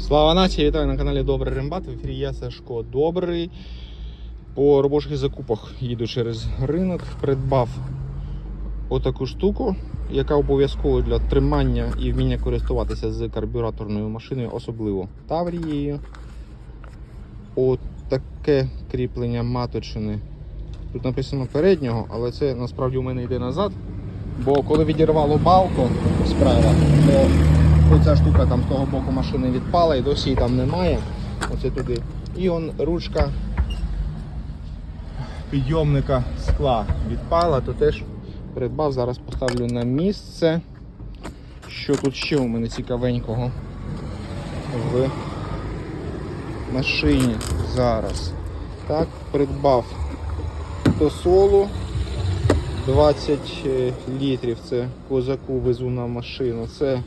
Слава нації, вітаю на каналі Добрий Рембат. В ефірі я Сашко Добрий. По робочих закупах їду через ринок, придбав отаку штуку, яка обов'язково для тримання і вміння користуватися з карбюраторною машиною, особливо Таврією. Отаке кріплення маточини. Тут написано переднього, але це насправді у мене йде назад. Бо коли відірвало балку справа, то оця штука там з того боку машини відпала і досі її там немає. Оце туди. І он ручка підйомника скла відпала, то теж придбав. Зараз поставлю на місце. Що тут ще у мене цікавенького в машині зараз. Так, придбав тосолу 20 літрів. Це козаку везу на машину. Це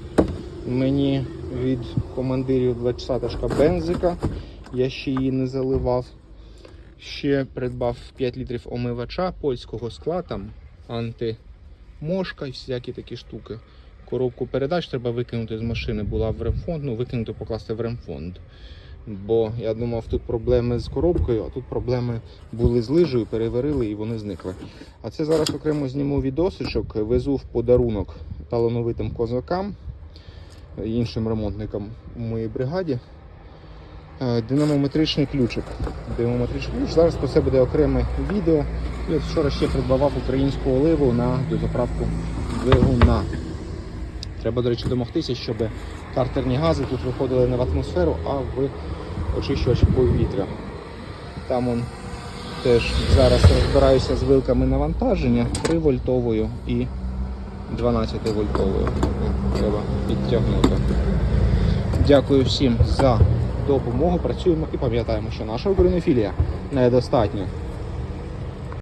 мені від командирів 20-шка бензика. Я ще її не заливав. Ще придбав 5 літрів омивача польського скла, там антимошка і всякі такі штуки. Коробку передач треба викинути з машини, була в ремфонд, ну викинути, покласти в ремфонд. Бо я думав, тут проблеми з коробкою, а тут проблеми були з лижею, переварили і вони зникли. А це зараз окремо зніму відосичок, везу в подарунок талановитим козакам, іншим ремонтникам у моїй бригаді. Е, Динамометричний ключик. Динамометричний ключ. Зараз про це буде окреме відео. От вчора ще придбавав українську оливу на дозаправку двигуна. Треба, до речі, домогтися, щоб картерні гази тут виходили не в атмосферу, а в очищувач повітря. Там он теж зараз розбираюся з вилками навантаження 3 вольтовою і 12 вольтовою. Треба підтягнути. Дякую всім за допомогу. Працюємо і пам'ятаємо, що наша українофілія недостатня.